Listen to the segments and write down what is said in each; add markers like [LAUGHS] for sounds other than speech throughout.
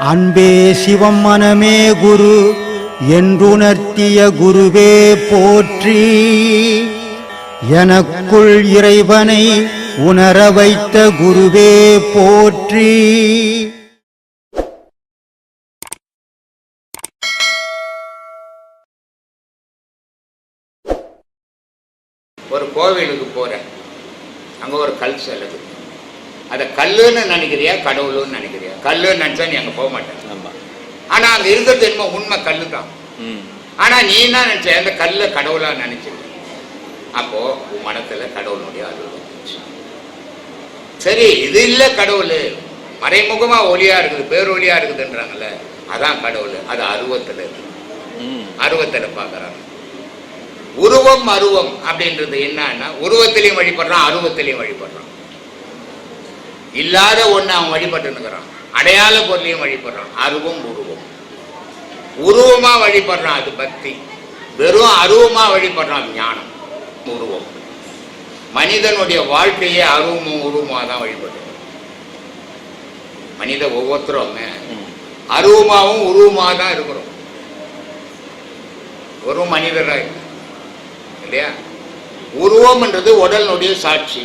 அன்பே சிவம் மனமே குரு என்றுணர்த்திய குருவே போற்றி. எனக்குள் இறைவனை உணர வைத்த குருவே போற்றி. ஒரு கோவிலுக்கு போகிறேன் அங்கே ஒரு கல் செல்லுது. அதை கல்லுன்னு நினைக்கிறியா கடவுளுன்னு நினைக்கிறியா? கல்லுன்னு நினச்சா நீ அங்கே போக மாட்டேன் ஆனால் அங்கே இருக்கிறது என்னமோ உண்மை கல்லு தான் ம். ஆனால் நீ என்ன நினச்ச? அந்த கல்லை கடவுளாக நினச்சிருக்க அப்போது உன் மனத்தில் கடவுளுடைய அருள் வந்துச்சு. சரி இது இல்லை கடவுள். மறைமுகமாக ஒளியாக இருக்குது பேரொளியாக இருக்குதுன்றாங்கல்ல. அதான் கடவுள். அது அருவத்தில் இருக்குது ம். அருவத்தில் பார்க்குறாங்க உருவம் அருவம் அப்படின்றது என்னன்னா உருவத்திலையும் வழிபடுறான் அருவத்திலையும் வழிபடுறான். இல்லாத ஒண்ணு அவன் வழிபட்டுனுக்குறான் அடையாள பொருளையும் வழிபடுறான். அருவம் உருவம். உருவமா வழிபடுறான் அது பக்தி. வெறும் அருவமா வழிபடுறான் ஞானம் உருவம். மனிதனுடைய வாழ்க்கையே அருவமும் உருவமா தான் வழிபடுறோம் மனித ஒவ்வொருத்தரும் அருவமாகவும் உருவமாக தான் இருக்கிறோம். ஒரு மனிதராக இருக்கும் இல்லையா? உருவம்ன்றது உடலினுடைய சாட்சி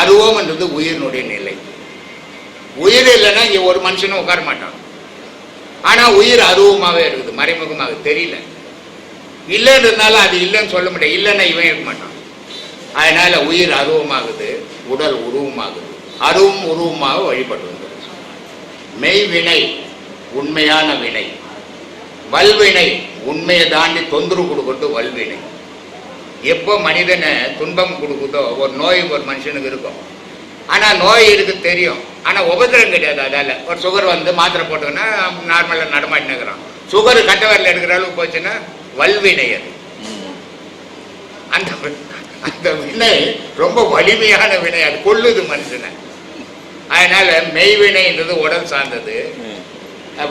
அருவம்ன்றது உயிரினுடைய நிலை. உயிர் இல்லைன்னா இங்கே ஒரு மனுஷனும் உட்கார மாட்டான். ஆனால் உயிர் அருவமாகவே இருக்குது மறைமுகமாக தெரியல. இல்லைன்றதுனால அது இல்லைன்னு சொல்ல முடியாது. இல்லைன்னா இவன் இருக்க மாட்டான். அதனால உயிர் அருவமாகுது உடல் உருவமாகுது. அருவும் உருவமாக வழிபட்டு வந்தது மெய் வினை உண்மையான வினை. வல்வினை உண்மையை தாண்டி தொந்தரவு கொடுக்கட்டு வல்வினை. எப்போ மனிதனை துன்பம் கொடுக்குதோ ஒரு நோய் ஒரு மனுஷனுக்கு இருக்கும். ஆனால் நோய் இருக்கு தெரியும். ஆனால் உபத்திரம் கிடையாது அதால். ஒரு சுகர் வந்து மாத்திரை போட்டோன்னா நார்மலாக நடமாட்டினுக்கிறான் சுகர் கட்ட வரல எடுக்கிற அளவுக்கு போச்சுன்னா வல்வினை அது அந்த அந்த வினை ரொம்ப வலிமையான வினை. அது கொல்லுது மனுஷனை. அதனால மெய்வினைன்றது உடல் சார்ந்தது. ம்.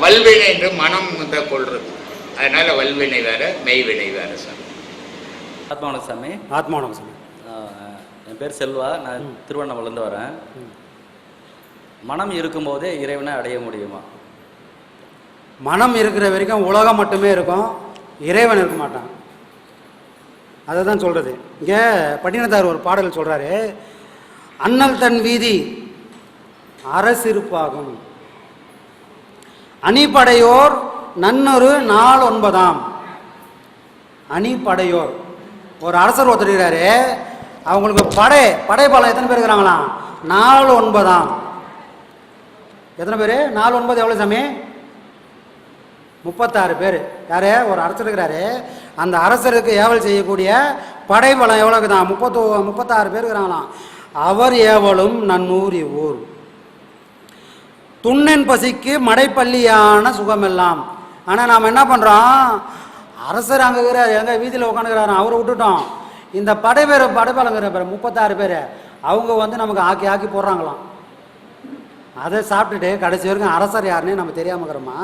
வல்வினை என்று மனம் கொள்றது அதனால வல்வினை வேற மெய்வினை வேற சார். ஆத்மாவன சாமி ஆத்மானம் சாமி என் பேர் செல்வா. நான் திருவண்ணாமலேருந்து வரேன். மனம் இருக்கும்போதே இறைவனை அடைய முடியுமா? மனம் இருக்கிற வரைக்கும் உலகம் மட்டுமே இருக்கும். இறைவன் இருக்க மாட்டான். அதை தான் சொல்கிறது இங்கே பட்டினத்தார் ஒரு பாடல் சொல்கிறாரு அண்ணல் தன் வீதி அரசிருப்பாகும் அணிபடையோர் நன்னொரு நாள் ஒன்பதாம். அணிபடையோர். ஒரு அரசர் ஒருத்தர் அவங்களுக்கு படை படைப்பாளம் எத்தனை பேர் இருக்கிறாங்களாம்? நாலு ஒன்பதாம். எத்தனை பேர்? நாலு ஒன்பது எவ்வளோ சாமி? முப்பத்தாறு பேர். யார்? ஒரு அரசர் இருக்கிறாரு. அந்த அரசருக்கு ஏவல் செய்யக்கூடிய படைபலம் எவ்வளோக்கு தான் முப்பத்து முப்பத்தாறு பேர் இருக்கிறாங்களாம். அவர் ஏவலும் நன்னூரி ஊர். துண்ணன் பசிக்கு மடைப்பள்ளியான சுகமெல்லாம். ஆனால் நாம் என்ன பண்ணுறோம் அரசர் அங்கே இருக்கிறார். எங்கள் வீதியில் உட்காந்துக்கிறாரு அவரை விட்டுட்டோம். இந்த படை பேர் படைப்பாளங்கிற பேர் முப்பத்தாறு பேர் அவங்க வந்து நமக்கு ஆக்கி ஆக்கி போடுறாங்களாம். அதை சாப்பிட்டுட்டு கடைசி வரைக்கும் அரசர் யாருன்னே நம்ம தெரியாமல் இருக்கிறோமா?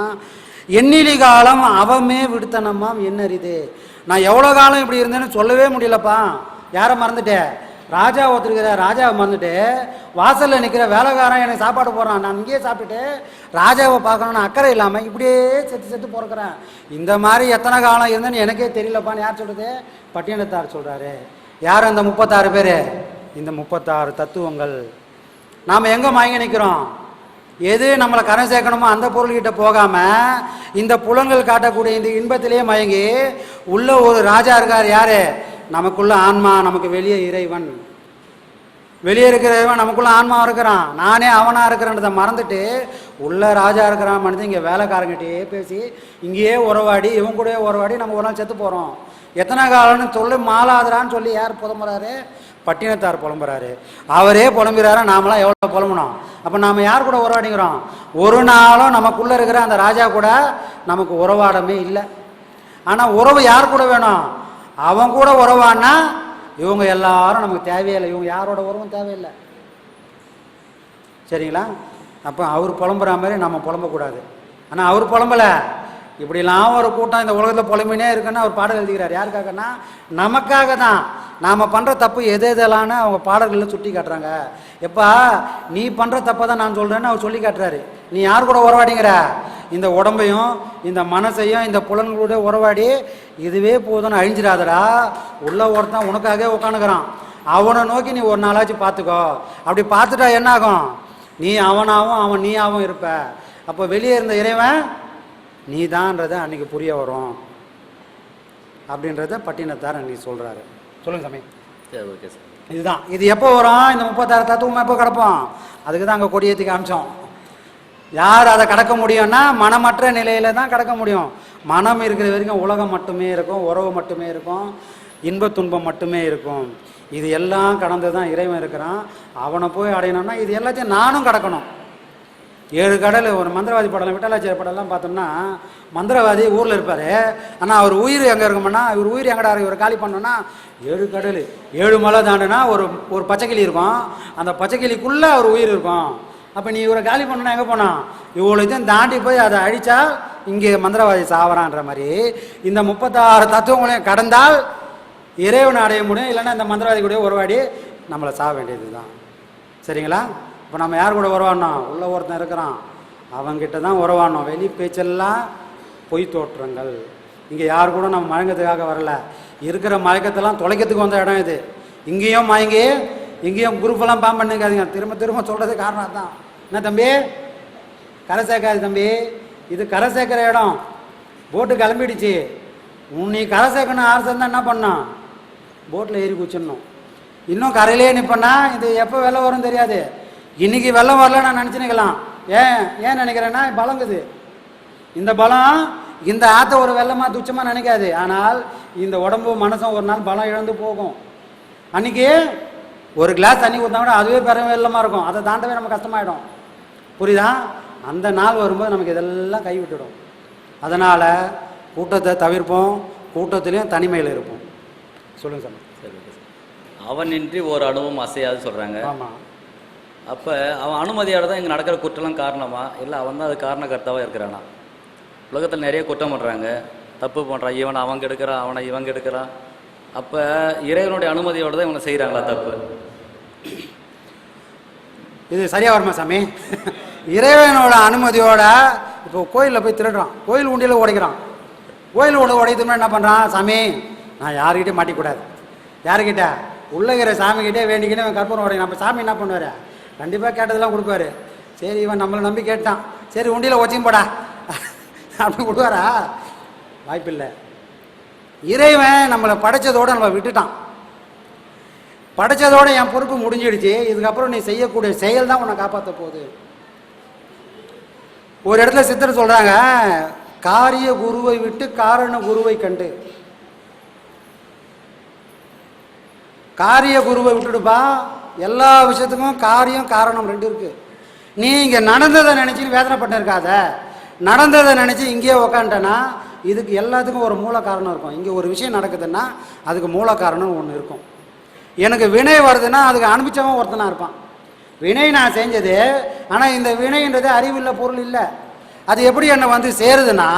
எண்ணிலி காலம் அவமே விடுத்தனமாம் என்ன அறிது நான் எவ்வளோ காலம் இப்படி இருந்தேன்னு சொல்லவே முடியலப்பா. யாரை மறந்துட்டேன் ராஜா ஒருத்தருக்கிற ராஜாவை மறந்துட்டு வாசலில் நிற்கிற வேலைக்காரன் எனக்கு சாப்பாடு போடுறான். நான் இங்கேயே சாப்பிட்டுட்டு ராஜாவை பார்க்கணும்னு அக்கறை இல்லாமல் இப்படியே செத்து செத்து பிறக்கிறேன். இந்த மாதிரி எத்தனை காலம் இருந்தேன்னு எனக்கே தெரியலப்பான்னு யார் சொல்கிறது பட்டியலத்தார் சொல்கிறாரு யார் அந்த முப்பத்தாறு பேர்? இந்த முப்பத்தாறு தத்துவங்கள். நாம் எங்கே மயங்கி நிற்கிறோம் எது நம்மளை கரை சேர்க்கணுமோ அந்த பொருள்கிட்ட போகாமல் இந்த புலன்கள் காட்டக்கூடிய இந்த இன்பத்திலேயே மயங்கி உள்ள ஒரு ராஜா இருக்கார் யாரு? நமக்குள்ள ஆன்மா நமக்கு வெளியே இறைவன். வெளியே இருக்கிற இறைவன் நமக்குள்ள ஆன்மா இருக்கிறான். நானே அவனா இருக்கிறேன்றதை மறந்துட்டு உள்ள ராஜா இருக்கிறான் மனிதன் இங்கே வேலைக்காரங்கிட்டே பேசி இங்கேயே உறவாடி இவன் கூடயே உறவாடி நம்ம ஒரு நாள் செத்து போகிறோம் எத்தனை காலம்னு சொல்லி மாலாதுரான்னு சொல்லி யார் புலம்புறாரு? பட்டினத்தார் புலம்புறாரு. அவரே புலம்புறாரு நாமெல்லாம் எவ்வளோ புலம்பணும் அப்போ நாம் யார் கூட உறவாடிக்கிறோம் ஒரு நாளும் நமக்குள்ளே இருக்கிற அந்த ராஜா கூட நமக்கு உறவாடமே இல்லை. ஆனால் உறவு யார் கூட வேணும்? அவன் கூட உறவானா? இவங்க எல்லாரும் நமக்கு தேவையில்லை. இவங்க யாரோட உறவும் தேவையில்லை. சரிங்களா? அப்போ அவர் புலம்புற மாதிரி நம்ம புலம்பக்கூடாது. ஆனால் அவர் புலம்பலை. இப்படிலாம் ஒரு கூட்டம் இந்த உலகத்தில் புலம்பினே இருக்குன்னு அவர் பாடல் எழுதுகிறார் யாருக்காகனா நமக்காக தான் நாம் பண்ணுற தப்பு எது எதெல்லாம்னு அவங்க பாடல்களில் சுட்டி காட்டுறாங்க. எப்பா நீ பண்ணுற தப்பை தான் நான் சொல்கிறேன்னு அவர் சொல்லி காட்டுறாரு. நீ யார் கூட உறவாடிங்கிற? இந்த உடம்பையும் இந்த மனசையும் இந்த புலன்களோட உறவாடி இதுவே போதும்னு அழிஞ்சிடாதடா. உள்ள ஒருத்தன் உனக்காகவே உட்காந்துக்கிறான் அவனை நோக்கி நீ ஒரு நாளாச்சும் பார்த்துக்கோ அப்படி பார்த்துட்டா என்ன ஆகும் நீ அவனாவும் அவன் நீயாவும் இருப்ப. அப்போ வெளியே இருந்த இறைவன் நீ தான்றதை அன்னைக்கு புரிய வரும். அப்படின்றத பட்டினத்தார் அன்னைக்கு சொல்கிறாரு சொல்லுங்க சாமி. சரி ஓகே சார் இதுதான். இது எப்போ வரும்? இந்த முப்பத்தாறு தத்துவம் எப்போ கிடப்போம்? அதுக்கு தான் அங்கே கொடியேற்றி காமிச்சோம். யார் அதை கடக்க முடியும்னா மனமற்ற நிலையில தான் கடக்க முடியும். மனம் இருக்கிற வரைக்கும் உலகம் மட்டுமே இருக்கும் உறவு மட்டுமே இருக்கும் இன்பத் துன்பம் மட்டுமே இருக்கும். இது எல்லாம் கடந்து தான் இறைவன் இருக்கிறான். அவனை போய் அடையணும்னா இது எல்லாத்தையும் நானும் கடக்கணும். ஏழு கடல் ஒரு மந்திரவாதி படம் விட்டலாச்சியர் படம்லாம் பார்த்தோம்னா மந்திரவாதி ஊரில் இருப்பார். ஆனால் அவர் உயிர் எங்கே இருக்கும்னா இவர் உயிர் எங்கடா இவர் காலி பண்ணோன்னா ஏழு கடல் ஏழு மலை தாண்டுனா ஒரு ஒரு பச்சைக்கிளி இருக்கும். அந்த பச்சைக்கிளிக்குள்ளே அவர் உயிர் இருக்கும். அப்போ நீ இவரை காலி பண்ணணும் எங்கே போனான் இவ்வளோத்தையும் தாண்டி போய் அதை அழித்தா இங்கே மந்திரவாதி சாவரான்ற மாதிரி இந்த முப்பத்தாறு தத்துவங்களையும் கடந்தால் இறைவனை அடைய முடியும் இல்லைன்னா இந்த மந்திரவாதி கூட உருவாடி நம்மளை சாக வேண்டியது தான் சரிங்களா? இப்போ நம்ம யார் கூட உறவாடணும்? உள்ள ஒருத்தன் இருக்கிறான். அவன்கிட்ட தான் உறவாடணும். வெளி பேச்செல்லாம் பொய் தோற்றங்கள். இங்கே யார் கூட நம்ம மயங்கத்துக்காக வரல. இருக்கிற மயக்கத்தெல்லாம் தொலைக்கிறதுக்கு வந்த இடம் இது. இங்கேயும் மயங்கி எங்கேயும் குரூப்பெல்லாம் பாம் பண்ணிக்காதீங்க. திரும்ப திரும்ப சொல்கிறது காரணம் தான் என்ன தம்பி? கரை சேர்க்காது தம்பி. இது கரை சேர்க்குற இடம். போட்டு கிளம்பிடுச்சு. உன் நீ கரை சேர்க்கணும் ஆறு சேர்ந்தா என்ன பண்ணான் போட்டில் ஏறி குச்சிடணும் இன்னும் கரையிலே நிற்பண்ணா இது எப்போ வெள்ளம் வரும் தெரியாது. இன்னைக்கு வெள்ளம் வரல நான் நினச்சினிக்கலாம் ஏன்? ஏன் நினைக்கிறேன்னா பலங்குது இந்த பலம் இந்த ஆற்ற ஒரு வெள்ளமாக துச்சமாக நினைக்காது. ஆனால் இந்த உடம்பு மனசும் ஒரு நாள் பலம் இழந்து போகும். அன்னைக்கு ஒரு கிளாஸ் தண்ணி ஊற்றினா கூட அதுவே பெரும் வெள்ளமாக இருக்கும். அதை தாண்டவே நம்ம கஷ்டமாயிடும். புரியுதா? அந்த நாள் வரும்போது நமக்கு இதெல்லாம் கைவிட்டுடும் அதனால் கூட்டத்தை தவிர்ப்போம். கூட்டத்திலையும் தனிமையில் இருப்போம். சொல்லுங்க சார் சரி. அவனின்றி ஒரு அணுவும் அசையாது சொல்கிறாங்க ஆமாம் அப்போ அவன் அனுமதியோட தான் இங்கே நடக்கிற குற்றம்லாம் காரணமா? இல்லை அவன் தான் அது காரணகர்த்தாவாக இருக்கிறானா? உலகத்தில் நிறைய குற்றம் பண்ணுறாங்க தப்பு பண்ணுறான் இவனை அவன் கெடுக்கிறான் அவனை இவன் கெடுக்கிறான் அப்போ இறைவனுடைய அனுமதியோட தான் இவனை செய்கிறாங்களா தப்பு? இது சரியா வருமா சாமி? [LAUGHS] இறைவனோட அனுமதியோட இப்போ கோயிலில் போய் திருடுறான். கோயில் உண்டியில் உடைக்கிறான். கோயில் உண்டு உடையதுமே என்ன பண்ணுறான் சாமி நான் யாருக்கிட்டே மாட்டிக்கூடாது. யாருக்கிட்ட உள்ளங்கிற சாமிக்கிட்டே வேண்டிக்கிட்டே இவன் கற்பூரம் உடைக்கணும் அப்போ சாமி என்ன பண்ணுவார்? கண்டிப்பாக கேட்டதெல்லாம் கொடுப்பாரு சரி இவன் நம்மளை நம்பி கேட்டான். சரி உண்டியில் வச்சும் போடா. [LAUGHS] அப்படி கொடுவாரா வாய்ப்பில்லை. இறைவன் நம்மளை படைச்சதோடு நம்ம விட்டுட்டான். படைச்சதோட என் பொறுப்பு முடிஞ்சிடுச்சு. இதுக்கப்புறம் நீ செய்யக்கூடிய செயல் தான் உன்னை காப்பாற்ற போகுது. ஒரு இடத்துல சித்தர் சொல்கிறாங்க காரிய குருவை விட்டு காரண குருவை கண்டு. காரிய குருவை விட்டுடுப்பா. எல்லா விஷயத்துக்கும் காரியம் காரணம் ரெண்டு இருக்குது நீ இங்கே நடந்ததை நினச்சி வேதனைப்பட்டு இருக்காத நடந்ததை நினச்சி இங்கேயே உக்காண்டனா இதுக்கு எல்லாத்துக்கும் ஒரு மூல காரணம் இருக்கும். இங்கே ஒரு விஷயம் நடக்குதுன்னா அதுக்கு மூல காரணம் ஒன்று இருக்கும். எனக்கு வினை வருதுன்னா அதுக்கு அனுப்பிச்சவன் ஒருத்தனாக இருப்பான். வினை நான் செஞ்சது ஆனால் இந்த வினைன்றது அறிவில்லை பொருள் இல்லை. அது எப்படி என்னை வந்து சேருதுன்னா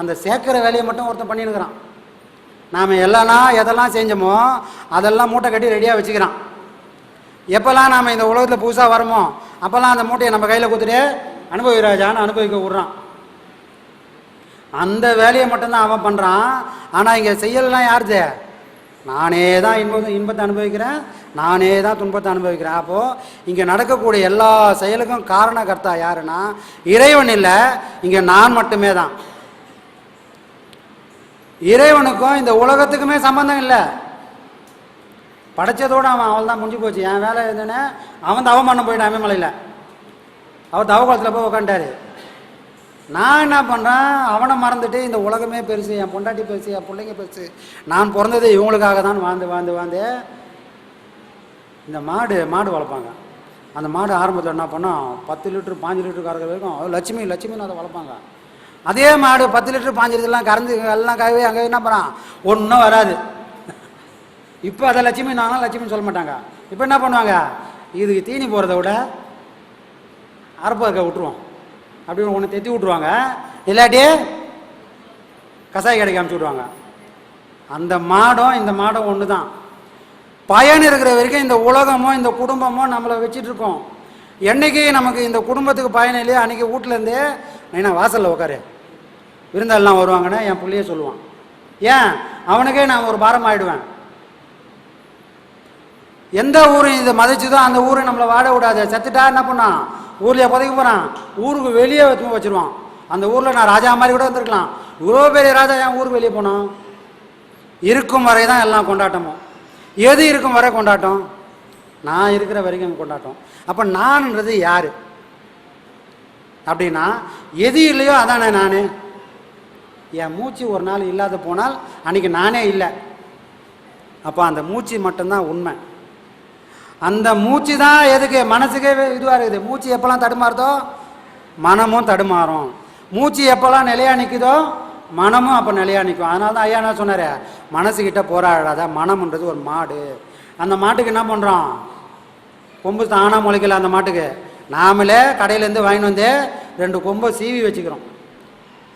அந்த சேர்க்கிற வேலையை மட்டும் ஒருத்தன் பண்ணியிருக்கிறான் நாம் எல்லாம் எதெல்லாம் செஞ்சோமோ அதெல்லாம் மூட்டை கட்டி ரெடியாக வச்சுக்கிறான். எப்போல்லாம் நாம் இந்த உலகத்தில் புதுசாக வரமோ அப்போல்லாம் அந்த மூட்டையை நம்ம கையில் கொடுத்துட்டு அனுபவி ராஜான்னு அனுபவிக்க விட்றான். அந்த வேலையை மட்டும்தான் அவன் பண்ணுறான் ஆனால் இங்கே செய்யலாம் யாருது நானே தான் இன்பம் இன்பத்தை அனுபவிக்கிறேன் நானே தான் துன்பத்தை அனுபவிக்கிறேன். அப்போது இங்கே நடக்கக்கூடிய எல்லா செயலுக்கும் காரணகர்த்தா யாருன்னா இறைவன் இல்லை இங்கே நான் மட்டுமே தான். இறைவனுக்கும் இந்த உலகத்துக்குமே சம்பந்தம் இல்லை. படைச்சதோடு அவன் அவள் தான் முடிஞ்சு போச்சு. என் வேலை என்னன்னு அவன் தவம் பண்ண போயிட்டான் அமைமலையில் அவர் தவ குளத்தில் போய் உக்காண்டாரு நான் என்ன பண்ணுறேன் அவனை மறந்துட்டு இந்த உலகமே பெருசு என் பொண்டாட்டி பெருசு என் பிள்ளைங்க பெருசு. நான் பிறந்தது இவங்களுக்காக தான் வாழ்ந்து வாழ்ந்து வாழ்ந்து. இந்த மாடு மாடு வளர்ப்பாங்க. அந்த மாடு ஆரம்பத்தில் என்ன பண்ணோம் பத்து லிட்டர் பாஞ்சு லிட்டர் கறக்கிற வரைக்கும் லட்சுமி லட்சுமின்னு அதை வளர்ப்பாங்க. அதே மாடு பத்து லிட்டர் பாஞ்சு லிட்டர்லாம் கறந்து எல்லாம் கழுவி அங்கே என்ன பண்ணுறான் ஒன்றும் வராது. இப்போ அதை லட்சுமி நானும் லட்சுமின்னு சொல்ல மாட்டாங்க. இப்போ என்ன பண்ணுவாங்க? இதுக்கு தீனி போகிறத விட அரப்பாக்க விட்டுருவோம். அப்படி ஒன்று தெத்தி விட்ருவாங்க இல்லாட்டி கசாய கடைக்கு அமுச்சு விடுவாங்க அந்த மாடம் இந்த மாடம் ஒன்று தான் பயன் இருக்கிற வரைக்கும் இந்த உலகமோ இந்த குடும்பமோ நம்மளை வச்சுட்டு இருக்கோம். என்றைக்கு நமக்கு இந்த குடும்பத்துக்கு பயன் இல்லையோ அன்றைக்கி வீட்டிலேருந்தே நான் வாசலில் உட்காரு விருந்தாளெலாம் வருவாங்கன்னு என் பிள்ளையே சொல்லுவான். ஏன்? அவனுக்கே நான் ஒரு பாரம் ஆயிடுவேன். எந்த ஊரும் இதை மதிச்சுதோ அந்த ஊரை நம்மளை வாட விடாது. செத்துட்டா என்ன பண்ணான்? ஊர்லயே புதைக்க போகிறான் ஊருக்கு வெளியே வச்சு வச்சிருவான். அந்த ஊரில் நான் ராஜா மாதிரி கூட வந்திருக்கலாம். இவ்வளோ பெரிய ராஜா என் ஊருக்கு வெளியே போனான்? இருக்கும் வரை தான் எல்லாம் கொண்டாட்டமும் எது இருக்கும் வரை கொண்டாட்டம்? நான் இருக்கிற வரைக்கும் கொண்டாட்டம். அப்போ நான்ன்றது யார்? அப்படின்னா எது இல்லையோ அதானே நான்? என் மூச்சு ஒரு நாள் இல்லாத போனால் அன்னைக்கு நானே இல்லை. அப்போ அந்த மூச்சு மட்டும்தான் உண்மை. அந்த மூச்சு தான் எதுக்கு? மனசுக்கே இதுவாக இருக்குது. மூச்சு எப்போல்லாம் தடுமாறுதோ மனமும் தடுமாறும். மூச்சு எப்போல்லாம் நிலையா நிற்குதோ மனமும் அப்போ நிலையா நிற்கும் அதனால தான் ஐயா என்ன சொன்னார்? மனசுக்கிட்ட போராடாத. மனம்ன்றது ஒரு மாடு. அந்த மாட்டுக்கு என்ன பண்ணுறோம் கொம்பு தானாக முளைக்கல அந்த மாட்டுக்கு. நாமளே கடையிலேருந்து வாங்கிட்டு வந்து ரெண்டு கொம்பை சீவி வச்சுக்கிறோம்.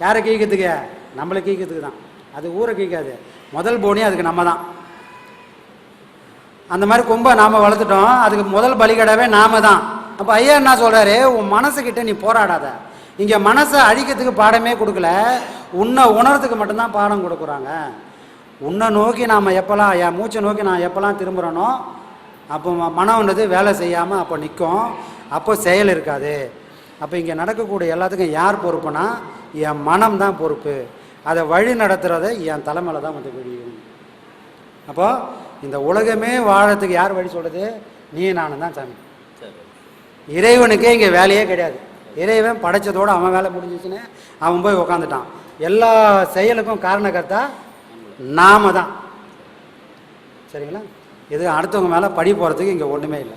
யாரை கீக்கிறதுக்கு? நம்மளை கீக்கிறதுக்கு தான். அது ஊரை கீக்காது. முதல் போனி அதுக்கு நம்ம தான். அந்த மாதிரி கொம்பை நாம் வளர்த்துட்டோம். அதுக்கு முதல் பலிகடாவே நாம தான். அப்போ ஐயா என்ன சொல்கிறாரு உன் மனசுக்கிட்ட நீ போராடாத. இங்கே மனசை அழிக்கிறதுக்கு பாடமே கொடுக்கல. உன்னை உணர்றதுக்கு மட்டும்தான் பாடம் கொடுக்குறாங்க. உன்னை நோக்கி நாம் எப்போல்லாம் என் மூச்சை நோக்கி நான் எப்போல்லாம் திரும்புகிறனோ அப்போ மனம்ன்றது வேலை செய்யாமல் அப்போ நிற்கும் அப்போ செயல் இருக்காது. அப்போ இங்கே நடக்கக்கூடிய எல்லாத்துக்கும் யார் பொறுப்புனா என் மனம் தான் பொறுப்பு. அதை வழி நடத்துகிறத என் தலைமையில் தான் வந்து விழியும் அப்போது இந்த உலகமே வாழறதுக்கு யார் வழி சொல்றது? நீ நானும் தான் சாமி. சரி. இறைவனுக்கே இங்கே வேலையே கிடையாது. இறைவன் படைச்சதோட அவன் வேலை முடிஞ்சிச்சுன்னு அவன் போய் உக்காந்துட்டான். எல்லா செயலுக்கும் காரணக்கர்த்தா நாம தான். சரிங்களா? இது அடுத்தவங்க மேலே படி போகிறதுக்கு இங்கே ஒன்றுமே இல்லை.